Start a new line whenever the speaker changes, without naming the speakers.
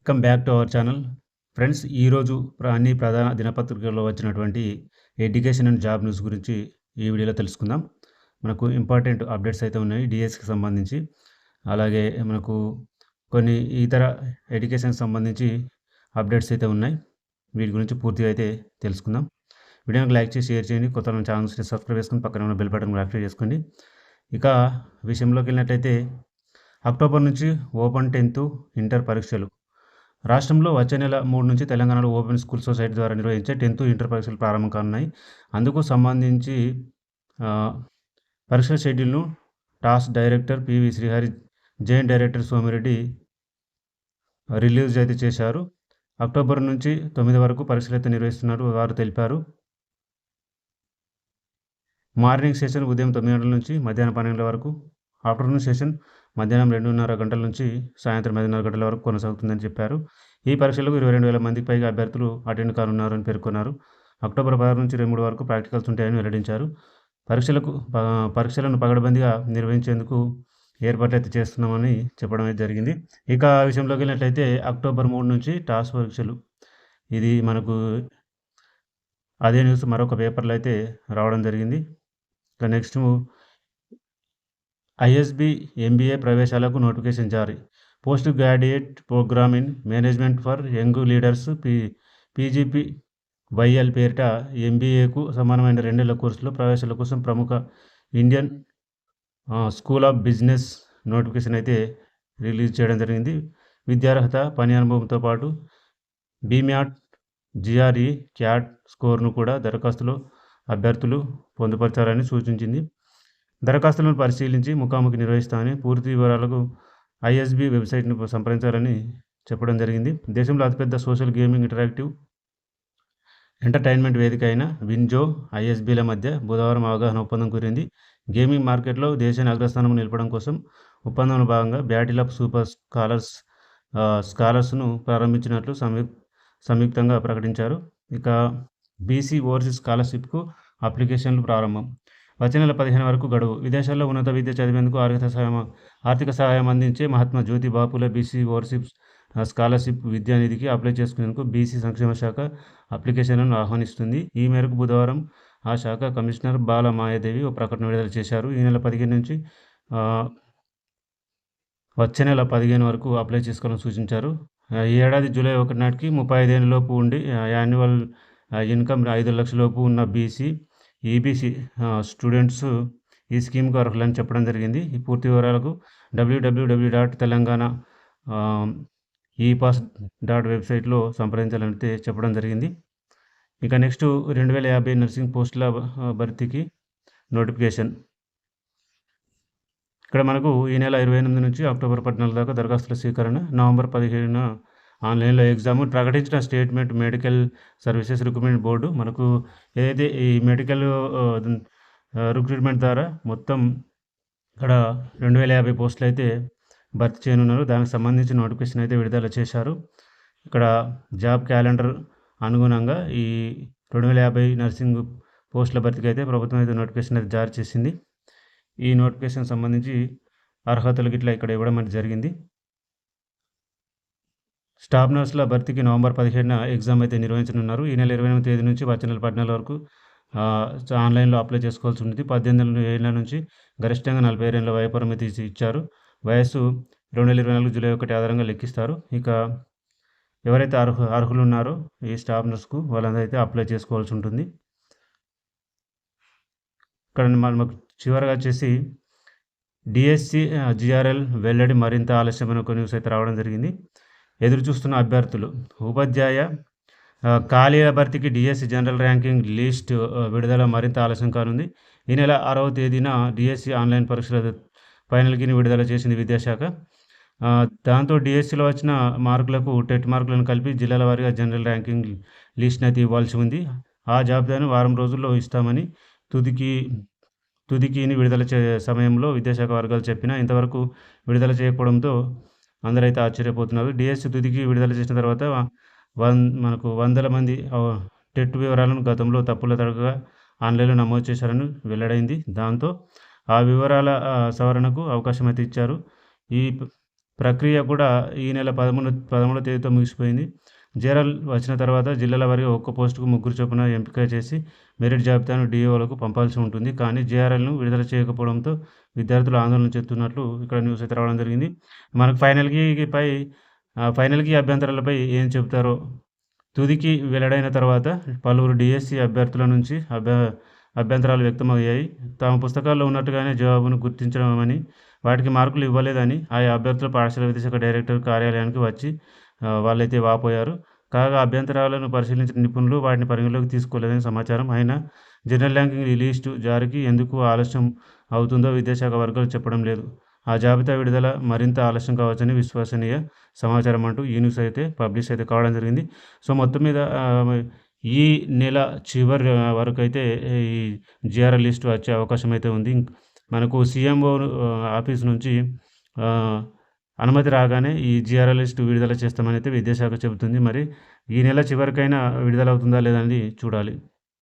Welcome back to our channel friends ఈరోజు ప్ర- అన్ని ప్రధాన దినపత్రికల్లో వచ్చినటువంటి ఎడ్యుకేషన్ అండ్ జాబ్ న్యూస్ గురించి ఈ వీడియోలో తెలుసుకుందాం. మనకు ఇంపార్టెంట్ అప్డేట్స్ అయితే ఉన్నాయి డిఎస్కి సంబంధించి. అలాగే మనకు కొన్ని ఇతర ఎడ్యుకేషన్కి సంబంధించి అప్డేట్స్ అయితే ఉన్నాయి. వీటి గురించి పూర్తిగా అయితే తెలుసుకుందాం. వీడియోకి లైక్ చేసి షేర్ చేయండి. కొత్త ఛానల్స్ని సబ్స్క్రైబ్ చేసుకుని పక్కన ఉన్న బెల్ బటన్ యాక్టివేట్ చేసుకోండి. ఇక విషయంలోకి వెళ్ళినట్టయితే అక్టోబర్ నుంచి ఓపెన్ టెన్త్ ఇంటర్ పరీక్షలు రాష్ట్రంలో వచ్చే నెల మూడు నుంచి తెలంగాణలో ఓపెన్ స్కూల్ సొసైటీ ద్వారా నిర్వహించే టెన్త్ ఇంటర్ పరీక్షలు ప్రారంభం కానున్నాయి. అందుకు సంబంధించి పరీక్షల షెడ్యూల్ను TOSS director PV Srihari joint director Somireddy release అయితే చేశారు. అక్టోబర్ నుంచి తొమ్మిది వరకు పరీక్షలు అయితే నిర్వహిస్తున్నారు వారు తెలిపారు. మార్నింగ్ సెషన్ ఉదయం తొమ్మిది గంటల నుంచి మధ్యాహ్నం పన్నెండు వరకు ఆఫ్టర్నూన్ సెషన్ మధ్యాహ్నం రెండున్నర గంటల నుంచి సాయంత్రం ఐదున్నర గంటల వరకు కొనసాగుతుందని చెప్పారు. ఈ పరీక్షలకు ఇరవై రెండు వేల మందికి పైగా అభ్యర్థులు అటెండ్ కానున్నారని పేర్కొన్నారు. అక్టోబర్ పదహారు నుంచి ఇరవై మూడు వరకు ప్రాక్టికల్స్ ఉంటాయని వెల్లడించారు. పరీక్షలకు పరీక్షలను పగడబందిగా నిర్వహించేందుకు ఏర్పాట్లు అయితే చేస్తున్నామని చెప్పడం అయితే జరిగింది. ఇక ఆ విషయంలోకి వెళ్ళినట్లయితే అక్టోబర్ మూడు నుంచి టాస్ పరీక్షలు. ఇది మనకు అదే న్యూస్ మరొక పేపర్లో అయితే రావడం జరిగింది. ఇక నెక్స్ట్ ఐఎస్బి ఎంబీఏ ప్రవేశాలకు నోటిఫికేషన్ జారీ. Post graduate programme in management for young leaders P PGP YL పేరిట ఎంబీఏకు సమానమైన రెండేళ్ళ కోర్సులో ప్రవేశాల కోసం ప్రముఖ Indian school of business notification అయితే రిలీజ్ చేయడం జరిగింది. విద్యార్హత పని అనుభవంతో పాటు బీమ్యాట్ జిఆర్ఈ క్యాట్ స్కోర్ను కూడా దరఖాస్తులో అభ్యర్థులు పొందుపరచాలని సూచించింది. దరఖాస్తులను పరిశీలించి ముఖాముఖి నిర్వహిస్తామని పూర్తి వివరాలకు ఐఎస్బి వెబ్సైట్ను సంప్రదించాలని చెప్పడం జరిగింది. దేశంలో అతిపెద్ద సోషల్ గేమింగ్ ఇంటరాక్టివ్ ఎంటర్టైన్మెంట్ వేదిక అయిన విన్జో ఐఎస్బీల మధ్య బుధవారం అవగాహన ఒప్పందం కుదిరింది. గేమింగ్ మార్కెట్లో దేశాన్ని అగ్రస్థానం నిలపడం కోసం ఒప్పందంలో భాగంగా బ్యాటిల్ ఆఫ్ సూపర్ స్కాలర్స్ స్కాలర్స్ను ప్రారంభించినట్లు సంయుక్ సంయుక్తంగా ప్రకటించారు. ఇక బీసీ ఓవర్సీస్ స్కాలర్షిప్కు అప్లికేషన్లు ప్రారంభం. వచ్చే నెల పదిహేను వరకు గడువు. విదేశాల్లో ఉన్నత విద్య చదివేందుకు ఆర్థిక సహాయం ఆర్థిక సహాయం అందించే మహాత్మా జ్యోతి బాపుల బీసీ ఓవర్షిప్ స్కాలర్షిప్ విద్యానిధికి అప్లై చేసుకునేందుకు బీసీ సంక్షేమ శాఖ అప్లికేషన్లను ఆహ్వానిస్తుంది. ఈ మేరకు బుధవారం ఆ శాఖ కమిషనర్ బాల మాయాదేవి ఒక ప్రకటన విడుదల చేశారు. ఈ నెల పదిహేను నుంచి వచ్చే నెల పదిహేను వరకు అప్లై చేసుకోవాలని సూచించారు. ఈ ఏడాది జూలై ఒకటి నాటికి ముప్పై ఐదేళ్ళ లోపు ఉండి యాన్యువల్ ఇన్కమ్ ఐదు లక్షలలోపు ఉన్న బీసీ ఈబీసీ స్టూడెంట్స్ ఈ స్కీమ్కు అర్హులని చెప్పడం జరిగింది. ఈ పూర్తి వివరాలకు డబ్ల్యూడబ్ల్యూడబ్ల్యూ డాట్ తెలంగాణ ఈ పాస్ డాట్ వెబ్సైట్లో సంప్రదించాలంటే చెప్పడం జరిగింది. ఇక నెక్స్ట్ రెండు వేల యాభై నర్సింగ్ పోస్టుల భర్తీకి నోటిఫికేషన్. ఇక్కడ మనకు ఈ నెల ఇరవై ఎనిమిది నుంచి అక్టోబర్ పద్నాలుగు దాకా దరఖాస్తుల స్వీకరణ నవంబర్ పదిహేడున ఆన్లైన్లో ఎగ్జామ్ ప్రకటించిన statement medical services recruitment board మనకు ఏదైతే ఈ మెడికల్ రిక్రూట్మెంట్ ద్వారా మొత్తం ఇక్కడ రెండు వేల యాభై పోస్టులు అయితే భర్తీ చేయనున్నారు. దానికి సంబంధించి నోటిఫికేషన్ అయితే విడుదల చేశారు. ఇక్కడ జాబ్ క్యాలెండర్ అనుగుణంగా ఈ రెండు వేల యాభై నర్సింగ్ పోస్టుల భర్తీకి అయితే ప్రభుత్వం అయితే నోటిఫికేషన్ అయితే జారీ చేసింది. ఈ నోటిఫికేషన్ సంబంధించి అర్హతలు గిట్లా ఇక్కడ ఇవ్వడం అనేది జరిగింది. స్టాఫ్ నర్సుల భర్తీకి నవంబర్ పదిహేడున ఎగ్జామ్ అయితే నిర్వహించనున్నారు. ఈ నెల ఇరవై ఎనిమిది తేదీ నుంచి వచ్చే నెల పద్నాలుగు వరకు ఆన్లైన్లో అప్లై చేసుకోవాల్సి ఉంటుంది పద్దెనిమిది ఏళ్ళ నుంచి గరిష్టంగా నలభై ఏళ్ళ వయోపరిమితి ఇచ్చి- ఇచ్చారు. వయస్సు రెండు వేల ఇరవై నాలుగు జూలై ఒకటి ఆధారంగా లెక్కిస్తారు. ఇక ఎవరైతే అర్హు అర్హులు ఉన్నారో ఈ స్టాఫ్ నర్స్కు వాళ్ళందరూ అయితే అప్లై చేసుకోవాల్సి ఉంటుంది. ఇక్కడ మనకు చివరిగా వచ్చేసి డిఎస్సి జిఆర్ఎల్ వెల్లడి మరింత ఆలస్యమైన ఒక న్యూస్ అయితే రావడం జరిగింది. ఎదురుచూస్తున్న అభ్యర్థులు. ఉపాధ్యాయ ఖాళీ ఖాళీల భర్తీకి డిఎస్సి జనరల్ ర్యాంకింగ్ లిస్ట్ విడుదల మరింత ఆలస్యం కానుంది. ఈ నెల ఆరవ తేదీన డిఎస్సి ఆన్లైన్ పరీక్షల ఫైనల్కి విడుదల చేసింది విద్యాశాఖ. దాంతో డిఎస్సిలో వచ్చిన మార్కులకు టెట్ మార్కులను కలిపి జిల్లాల వారీగా జనరల్ ర్యాంకింగ్ లిస్ట్ని అయితే ఇవ్వాల్సి ఉంది. ఆ జాబితాను వారం రోజుల్లో ఇస్తామని తుదికి తుదికిని విడుదల చే సమయంలో విద్యాశాఖ వర్గాలు చెప్పినా ఇంతవరకు విడుదల చేయకపోవడంతో అందరైతే ఆశ్చర్యపోతున్నారు. డిఎస్సి తుదికి విడుదల చేసిన తర్వాత వన్ మనకు వందల మంది టెట్ వివరాలను గతంలో తప్పుల తడకగా ఆన్లైన్లో నమోదు చేశారని వెల్లడైంది. దాంతో ఆ వివరాల సవరణకు అవకాశం అయితే ఇచ్చారు. ఈ ప్రక్రియ కూడా ఈ నెల పదమూడు పదమూడో తేదీతో ముగిసిపోయింది. జేఆర్ఎల్ వచ్చిన తర్వాత జిల్లాల వారికి ఒక్క పోస్టుకు ముగ్గురు చొప్పున ఎంపిక చేసి మెరిట్ జాబితాను డిఓలకు పంపాల్సి ఉంటుంది. కానీ జేఆర్ఎల్ను విడుదల చేయకపోవడంతో విద్యార్థులు ఆందోళన చెందుతున్నట్లు ఇక్కడ న్యూస్ అయితే రావడం జరిగింది. మనకు ఫైనల్కి పై ఫైనల్కి అభ్యంతరాలపై ఏం చెబుతారో తుదికి వెల్లడైన తర్వాత పలువురు డిఎస్సి అభ్యర్థుల నుంచి అభ్య అభ్యంతరాలు వ్యక్తమయ్యాయి. తమ పుస్తకాల్లో ఉన్నట్టుగానే జవాబును గుర్తించడమని వాటికి మార్కులు ఇవ్వలేదని ఆయా అభ్యర్థుల పాఠశాల విద్యాశాఖ డైరెక్టర్ కార్యాలయానికి వచ్చి వాళ్ళైతే వాపోయారు. కాగా అభ్యంతరాలను పరిశీలించిన నిపుణులు వాటిని పరిగణలోకి తీసుకోలేదని సమాచారం. అయినా జనరల్ ర్యాంకింగ్ లిస్టు జారీకి ఎందుకు ఆలస్యం అవుతుందో విద్యాశాఖ వర్గాలు చెప్పడం లేదు. ఆ జాబితా విడుదల మరింత ఆలస్యం కావచ్చని విశ్వసనీయ సమాచారం అంటూ ఈ న్యూస్ అయితే పబ్లిష్ అయితే కావడం జరిగింది. సో మొత్తం మీద ఈ నెల చివరి వరకు అయితే ఈ జిఆర్ఎల్ లిస్ట్ వచ్చే అవకాశం అయితే ఉంది. మనకు సీఎంఓ ఆఫీస్ నుంచి అనుమతి రాగానే ఈ జిఆర్ఎల్ లిస్టు విడుదల చేస్తామని అయితే విద్యాశాఖ చెబుతుంది. మరి ఈ నెల చివరికైనా విడుదల అవుతుందా లేదని చూడాలి.